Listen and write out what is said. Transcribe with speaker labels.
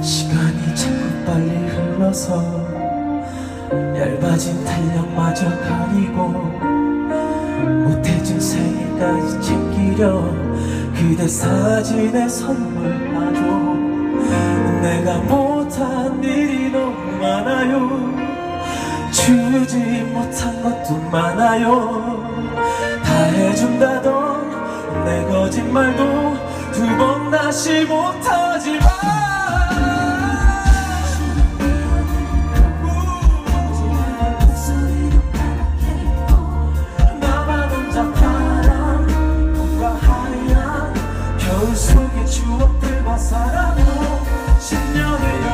Speaker 1: 시간이 자꾸 빨리 흘러서 얇아진 탄력마저 가리고 못해진 생일까지 챙기려 그대 사진에 선물하죠 내가 못한 일이 너무 많아요. 주지 못한 것도 많아요. 다 해준다던 내 거짓말도 두 번 다시 못한 속의 추억들과 사랑으로 10년을